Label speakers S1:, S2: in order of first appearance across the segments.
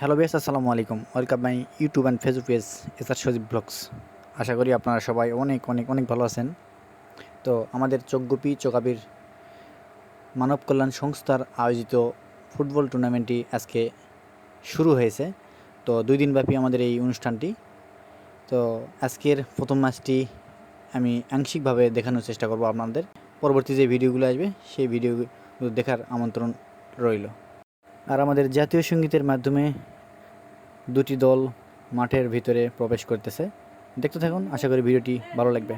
S1: Hello বেস আসসালামু আলাইকুম। Welcome my YouTube and Facebook page SR Sajib blogs. আশা করি আপনারা সবাই অনেক অনেক অনেক ভালো আছেন। তো আমাদের চোখগুপি চোকাবির মানব কল্যাণ সংস্থার আয়োজিত ফুটবল টুর্নামেন্টটি আজকে শুরু হয়েছে। তো দুই দিনব্যাপী আমাদের এই অনুষ্ঠানটি। তো আজকের প্রথম ম্যাচটি আমি আংশিকভাবে দেখানোর চেষ্টা করব আপনাদের। পরবর্তী যে ভিডিওগুলো আসবে, সেই ভিডিওগুলো দেখার আমন্ত্রণ রইল। আর আমাদের জাতীয় সঙ্গীতের মাধ্যমে দুটি দল মাঠের ভিতরে প্রবেশ করতেছে। দেখতে থাকুন আশা করি ভিডিওটি ভালো লাগবে।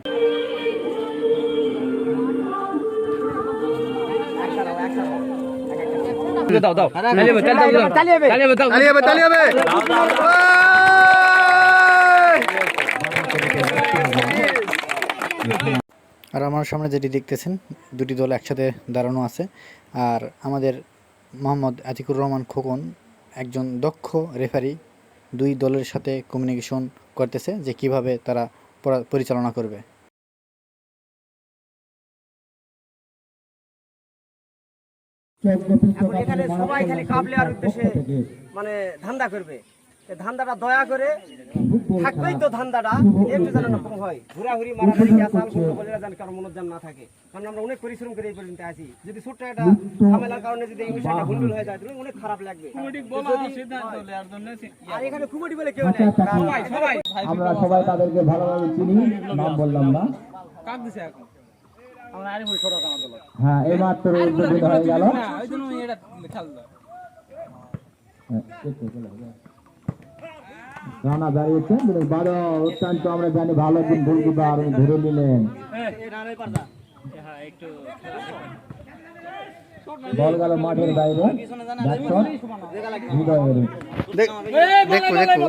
S2: দাও দাও।
S1: আর আমার সামনে যেটি দেখতেছেন দুটি দল একসাথে দাঁড়ানো আছে। আর আমাদের মোহাম্মদ আতিকুর রহমান খোকন একজন দক্ষ রেফারি দুই দলের সাথে কমিউনিকেশন করতেছে যে কীভাবে তারা পরিচালনা করবে।
S3: এখন এখানে সবাই খালি কাপ লেয়ার উদ্দেশ্যে মানে ধান্দা করবে। ধান্দাটা দয়া করে থাকবেই তো ধান্দাটা একটু যেন না কম হয়। ঘোরাঘুরি মারামারি গ্যাসাল বলে যেন কারও মনোজ্ঞান না থাকে। কারণ আমরা অনেক পরিশ্রম করে এই পর্যন্ত আছি। যদি ছোট্ট একটা ঝামেলার কারণে যদি এই বিষয়টা ভুলভুল হয়ে যায় তাহলে অনেক খারাপ লাগবে। আর এখানে কুমটি বলে কেউ নেই। সবাই সবাই।
S4: আমরা সবাই তাদেরকে ভালোভাবে চিনি নাম বললাম না। হ্যাঁ এই মাত্র হয়ে গেল। হ্যাঁ, একটু চলে যাও। রানা দাঁড়িয়েছেন কিন্তু বারো, অত্যন্ত আমরা জানি ভালো দিন গোলকিপার উনি ধরে নিলেন। বল গেল মাঠের বাইরে।
S1: দেখো দেখো।